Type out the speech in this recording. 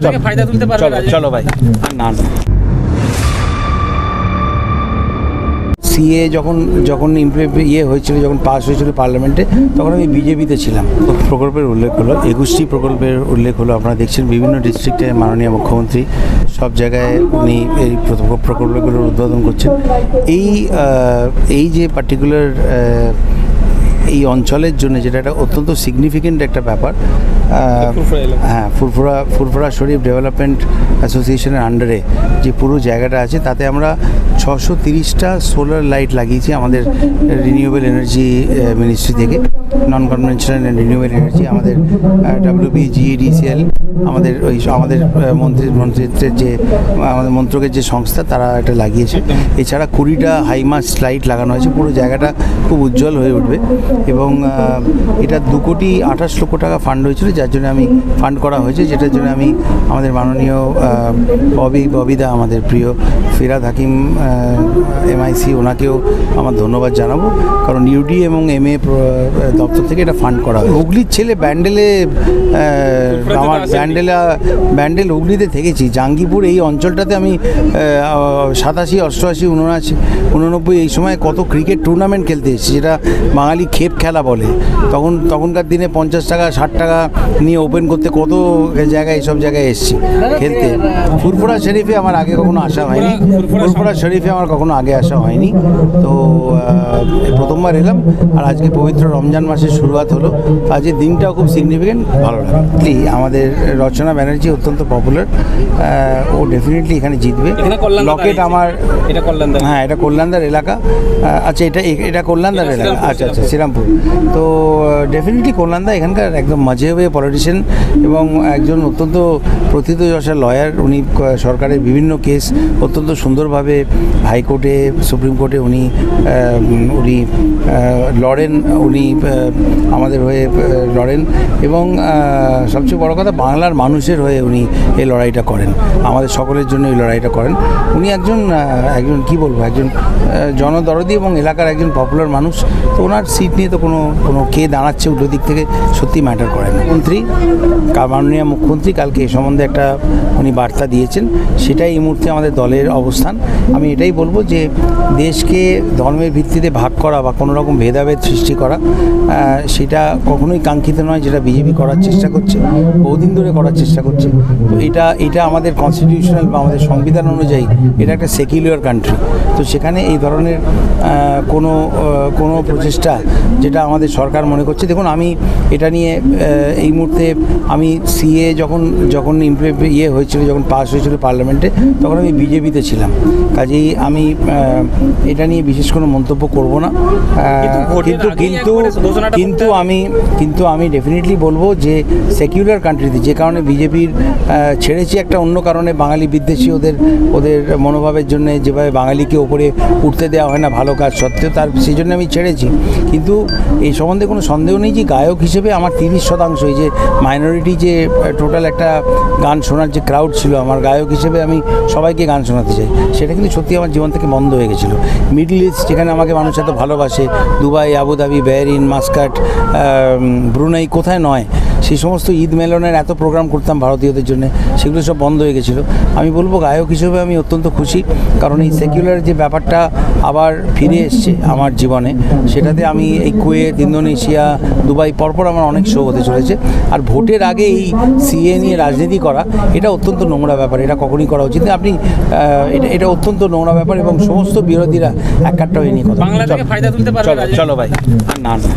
ফায়দা তুলতে পারবে চলো চলো ভাই। না না। সিএ যখন যখন ইয়ে হয়েছিল যখন পাস হয়েছিল পার্লামেন্টে তখন আমি বিজেপিতে ছিলাম। প্রকল্পের উল্লেখ হলো একুশটি প্রকল্পের উল্লেখ হলো আপনারা দেখছেন বিভিন্ন ডিস্ট্রিক্টে মাননীয় মুখ্যমন্ত্রী সব জায়গায় উনি এই প্রকল্প- প্রকল্পগুলোর উদ্বোধন করছেন। এই এই যে পার্টিকুলার এই অঞ্চলের জন্য যেটা একটা অত্যন্ত সিগনিফিকেন্ট একটা ব্যাপার। হ্যাঁ ফুরফুরা ফুরফুরা শরীফ ডেভেলপমেন্ট অ্যাসোসিয়েশনের আন্ডারে যে পুরো জায়গাটা আছে তাতে আমরা ছশো তিরিশটা সোলার লাইট লাগিয়েছি আমাদের রিনিউয়েবল এনার্জি মিনিস্ট্রি থেকে। Non conventional and renewable energy আমাদের ডাব্লিউবি জিএডিসিএল আমাদের ওই আমাদের মন্ত্রী মন্ত্রিত্বের যে আমাদের মন্ত্রকের যে সংস্থা তারা এটা লাগিয়েছে। এছাড়া কুড়িটা হাইমাস লাইট লাগানো হয়েছে। পুরো জায়গাটা খুব উজ্জ্বল হয়ে উঠবে। এবং এটা দু কোটি আঠাশ লক্ষ টাকা ফান্ড হয়েছিল যার জন্য আমি ফান্ড করা হয়েছে যেটার জন্য আমি আমাদের মাননীয় ববি ববিদা আমাদের প্রিয় ফিরাদ হাকিম এমআইসি ওনাকেও আমার ধন্যবাদ জানাব। কারণ ইউডি এবং এম এ দপ্তর থেকে এটা ফান্ড করা হয় হুগলির ছেলে ব্যান্ডেলে আমার ব্যান্ডেলা ব্যান্ডেল হুগলিতে থেকেছি। জাঙ্গিপুর এই অঞ্চলটাতে আমি সাতাশি অষ্টআশি উনআশি উননব্বই এই সময় কত ক্রিকেট টুর্নামেন্ট খেলতে এসেছি। যেটা বাঙালি খেপ খেলা বলে। তখন তখনকার দিনে পঞ্চাশ টাকা ষাট টাকা নিয়ে ওপেন করতে কত জায়গায় এইসব জায়গায় এসেছি খেলতে। ফুরফুরা শরীফে আমার আগে কখনো আসা হয়নি। ফুরফুরা শরীফে আমার কখনো আগে আসা হয়নি। তো প্রথমবার এলাম আর আজকে পবিত্র রমজান মাসের শুরুয়াত হলো। আজকের দিনটাও খুব সিগনিফিকেন্ট ভালো লাগল। আমাদের রচনা ব্যানার্জি অত্যন্ত পপুলার ও ডেফিনেটলি এখানে জিতবে। লকেট আমার এটা হ্যাঁ এটা কল্যাণদার এলাকা। আচ্ছা এটা এটা কল্যাণদার এলাকা। আচ্ছা আচ্ছা শ্রীরামপুর। তো ডেফিনেটলি কল্যাণদা এখানকার একদম মাঝে হয়ে পলিটিশিয়ান এবং একজন অত্যন্ত প্রথিতযশা লয়ার উনি সরকারের বিভিন্ন কেস অত্যন্ত সুন্দরভাবে হাইকোর্টে, সুপ্রিম কোর্টে উনি উনি লড়েন, উনি আমাদের হয়ে লড়েন এবং সবচেয়ে বড় কথা বাংলার মানুষের হয়ে উনি এই লড়াইটা করেন। আমাদের সকলের জন্য এই লড়াইটা করেন। উনি একজন একজন, কি বলব, একজন জনদরদি এবং এলাকার একজন পপুলার মানুষ। তো ওনার সিট নিয়ে তো কোনো কোনো কে দাঁড়াচ্ছে উল্টো দিক থেকে সত্যি ম্যাটার করে না। মন্ত্রী মাননীয় মুখ্যমন্ত্রী কালকে এ সম্বন্ধে একটা উনি বার্তা দিয়েছেন, সেটাই এই মুহূর্তে আমাদের দলের অবস্থান। আমি এটাই বলব যে দেশকে ধর্মের ভিত্তিতে ভাগ করা বা কোনো রকম ভেদাভেদ সৃষ্টি করা সেটা কখনোই কাঙ্ক্ষিত নয়, যেটা বিজেপি করার চেষ্টা করছে, বহুদিন ধরে করার চেষ্টা করছে। তো এটা এটা আমাদের কনস্টিটিউশনাল বা আমাদের সংবিধান অনুযায়ী এটা একটা সেকুলার কান্ট্রি তো সেখানে এই ধরনের কোনো কোনো প্রচেষ্টা যেটা আমাদের সরকার মনে করছে। দেখুন আমি এটা নিয়ে এই মুহূর্তে আমি সিএ যখন যখন ইয়ে হয়েছিল যখন পাস হয়েছিল পার্লামেন্টে তখন আমি বিজেপিতে ছিলাম। কাজেই আমি এটা নিয়ে বিশেষ কোনো মন্তব্য করব না। কিন্তু কিন্তু কিন্তু। আমি কিন্তু আমি ডেফিনেটলি বলব যে সেকুলার কান্ট্রিতে যে কারণে বিজেপির ছেড়েছি একটা অন্য কারণে বাঙালি বিদ্বেষী ওদের ওদের মনোভাবের জন্য যেভাবে বাঙালিকে ওপরে উঠতে দেওয়া হয় না ভালো কাজ সত্ত্বেও তার সেই জন্য আমি ছেড়েছি। কিন্তু এই সম্বন্ধে কোনো সন্দেহ নেই যে গায়ক হিসেবে আমার তিরিশ শতাংশ, এই যে মাইনরিটি যে টোটাল একটা গান শোনার যে ক্রাউড ছিল, আমার গায়ক হিসেবে আমি সবাইকে গান শোনাতে চাই। সেটা কিন্তু সত্যি আমার জীবন থেকে বন্ধ হয়ে গেছিল। মিডল ইস্ট যেখানে আমাকে মানুষ এত ভালোবাসে, Dubai, Abu Dhabi, Bahrain, Muscat Brunei, কোথায় নয়। সেই সমস্ত ঈদ মেলনের এত প্রোগ্রাম করতাম ভারতীয়দের জন্য সেগুলো সব বন্ধ হয়ে গেছিল। আমি বলব গায়ক হিসেবে আমি অত্যন্ত খুশি কারণ এই সেকুলার যে ব্যাপারটা আবার ফিরে এসছে আমার জীবনে সেটাতে আমি এই কুয়েত ইন্দোনেশিয়া দুবাই পরপর আমার অনেক শো হতে চলেছে। আর ভোটের আগে এই সিএ নিয়ে রাজনীতি করা এটা অত্যন্ত নোংরা ব্যাপার এটা কখনই করা উচিত না। আপনি এটা এটা অত্যন্ত নোংরা ব্যাপার এবং সমস্ত বিরোধীরা এক কাট্টা হয়ে নিয়ে কথা চলো ভাই। না না।